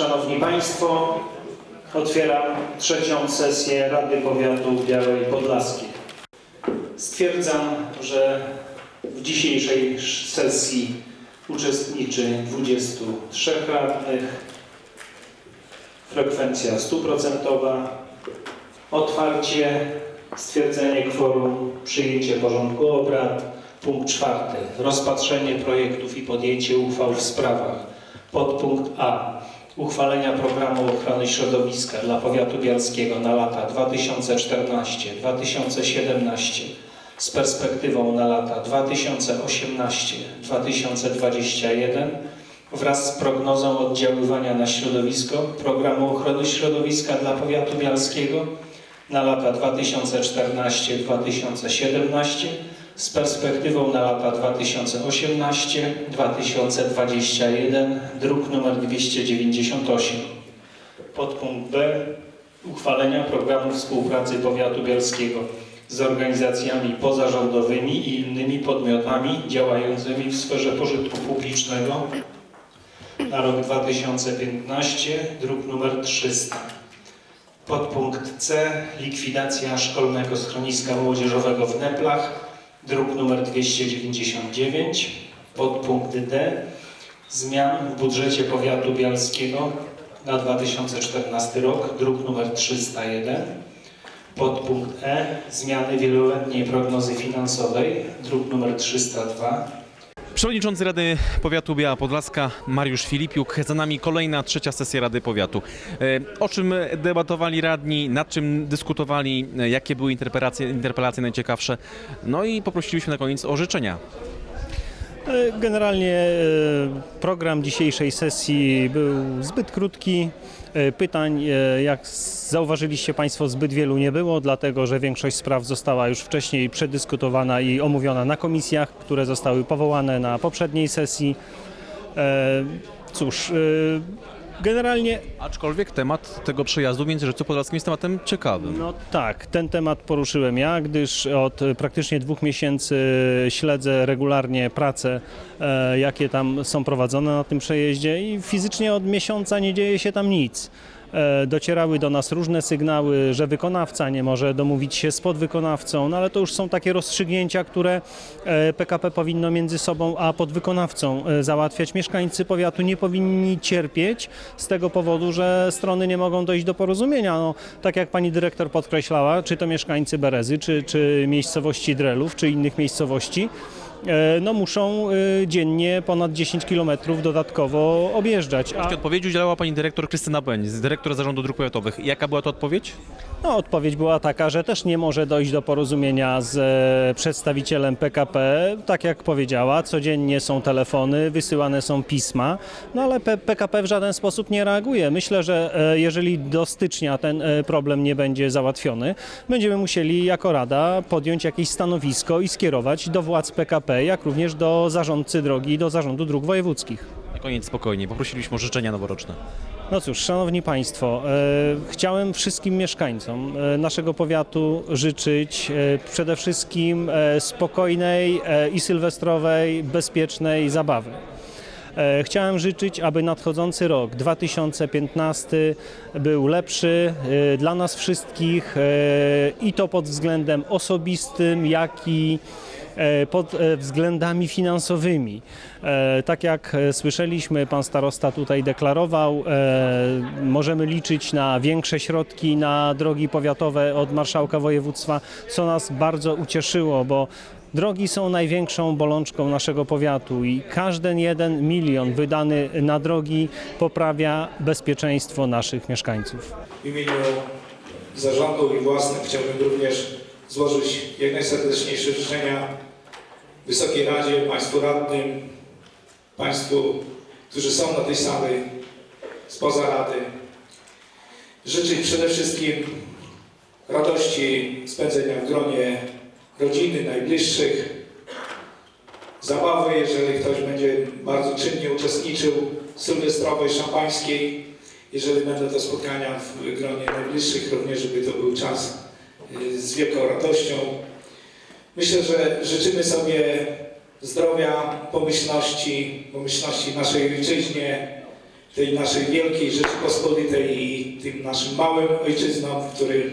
Szanowni Państwo, otwieram trzecią sesję Rady Powiatu Białej Podlaskiej. Stwierdzam, że w dzisiejszej sesji uczestniczy 23 radnych, frekwencja stuprocentowa, otwarcie, stwierdzenie kworum, przyjęcie porządku obrad. Punkt czwarty. Rozpatrzenie projektów i podjęcie uchwał w sprawach. Podpunkt A. Uchwalenia programu ochrony środowiska dla powiatu bialskiego na lata 2014-2017 z perspektywą na lata 2018-2021 wraz z prognozą oddziaływania na środowisko programu ochrony środowiska dla powiatu bialskiego na lata 2014-2017 z perspektywą na lata 2018-2021, druk nr 298. Podpunkt B. Uchwalenia programu współpracy powiatu bielskiego z organizacjami pozarządowymi i innymi podmiotami działającymi w sferze pożytku publicznego na rok 2015, druk nr 300. Podpunkt C. Likwidacja szkolnego schroniska młodzieżowego w Neplach, druk nr 299. Podpunkt D. Zmian w budżecie powiatu bialskiego na 2014 rok, druk nr 301. Podpunkt E. Zmiany wieloletniej prognozy finansowej, druk nr 302. Przewodniczący Rady Powiatu Biała Podlaska Mariusz Filipiuk. Za nami kolejna trzecia sesja Rady Powiatu. E, O czym debatowali radni, nad czym dyskutowali, e, jakie były interpelacje, interpelacje najciekawsze. No i poprosiliśmy na koniec o życzenia. E, Generalnie e, program dzisiejszej sesji był zbyt krótki. E, Pytań, jak zauważyliście Państwo, zbyt wielu nie było, dlatego że większość spraw została już wcześniej przedyskutowana i omówiona na komisjach, które zostały powołane na poprzedniej sesji. Cóż, generalnie Aczkolwiek temat tego przejazdu w Międzyrzeczu Podlaskim jest tematem ciekawym. No tak, ten temat poruszyłem ja, gdyż od e, praktycznie dwóch miesięcy śledzę regularnie prace, e, jakie tam są prowadzone na tym przejeździe i fizycznie od miesiąca nie dzieje się tam nic. E, Docierały do nas różne sygnały, że wykonawca nie może domówić się z podwykonawcą, no ale to już są takie rozstrzygnięcia, które e, PKP powinno między sobą a podwykonawcą e, załatwiać. Mieszkańcy powiatu nie powinni cierpieć z tego powodu, że strony nie mogą dojść do porozumienia. No, tak jak pani dyrektor podkreślała, czy to mieszkańcy Berezy, czy, czy miejscowości Drelów, czy innych miejscowości, e, no muszą e, dziennie ponad 10 km dodatkowo objeżdżać. A... Odpowiedzi udzielała pani dyrektor Krystyna Beń, dyrektor Zarządu Dróg Powiatowych. Jaka była to odpowiedź? No, odpowiedź była taka, że też nie może dojść do porozumienia z e, przedstawicielem PKP. Tak jak powiedziała, codziennie są telefony, wysyłane są pisma, no ale PKP w żaden sposób nie reaguje. Myślę, że e, jeżeli do stycznia ten e, problem nie będzie załatwiony, będziemy musieli jako Rada podjąć jakieś stanowisko i skierować do władz PKP, jak również do zarządcy drogi i do zarządu dróg wojewódzkich. Na koniec spokojnie, poprosiliśmy o życzenia noworoczne. No cóż, szanowni państwo, e, chciałem wszystkim mieszkańcom e, naszego powiatu życzyć e, przede wszystkim e, spokojnej e, i sylwestrowej, bezpiecznej zabawy. E, Chciałem życzyć, aby nadchodzący rok 2015 był lepszy e, dla nas wszystkich e, i to pod względem osobistym, jak i pod e, względami finansowymi. E, Tak jak e, słyszeliśmy, pan starosta tutaj deklarował, e, możemy liczyć na większe środki na drogi powiatowe od marszałka województwa, co nas bardzo ucieszyło, bo Drogi są największą bolączką naszego powiatu i każdy jeden milion wydany na drogi poprawia bezpieczeństwo naszych mieszkańców. W imieniu zarządu i własnym chciałbym również złożyć jak najserdeczniejsze życzenia Wysokiej Radzie, Państwu radnym, Państwu, którzy są na tej sali spoza Rady. Życzyć przede wszystkim radości spędzenia w gronie rodziny, najbliższych, zabawy, jeżeli ktoś będzie bardzo czynnie uczestniczył sylwestrowej, szampańskiej, jeżeli będą to spotkania w gronie najbliższych, również żeby to był czas y, z wielką radością. Myślę, że życzymy sobie zdrowia, pomyślności, pomyślności naszej ojczyźnie, tej naszej wielkiej Rzeczypospolitej i tym naszym małym ojczyznom, w których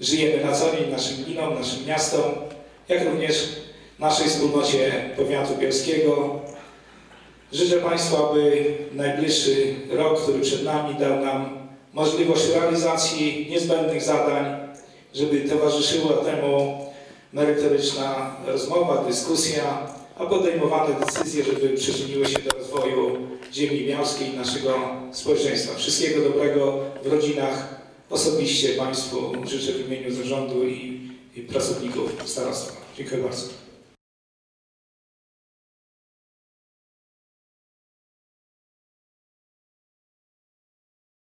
żyjemy na co dzień, naszym gminom, naszym miastom, jak również naszej wspólnocie powiatu bielskiego. Życzę Państwu, aby najbliższy rok, który przed nami, dał nam możliwość realizacji niezbędnych zadań, żeby towarzyszyła temu merytoryczna rozmowa, dyskusja, a podejmowane decyzje, żeby przyczyniły się do rozwoju ziemi białskiej i naszego społeczeństwa. Wszystkiego dobrego w rodzinach. Osobiście Państwu życzę w imieniu zarządu i, i pracowników starostwa. Dziękuję bardzo.